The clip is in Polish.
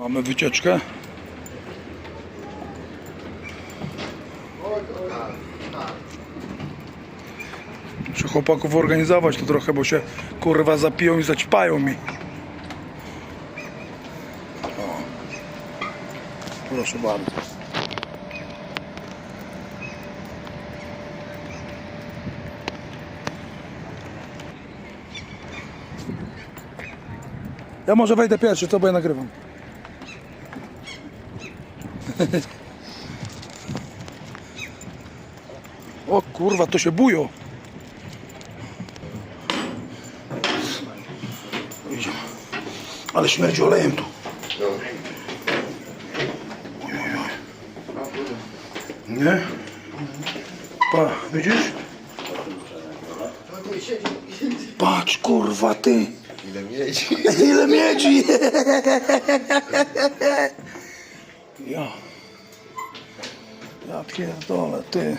Mamy wycieczkę. Muszę chłopaków organizować to trochę, bo się kurwa zapiją i zaćpają mi. O. Proszę bardzo. Ja może wejdę pierwszy, co bo ja nagrywam. O kurwa, to się bujo. Idziemy. Ale śmierdzi olejem tu. Oj, oj, oj. Nie? Pa, widzisz? Patrz kurwa ty. Ile miedzi? Ile miedzi! Ja. Ja pierdolę, ty.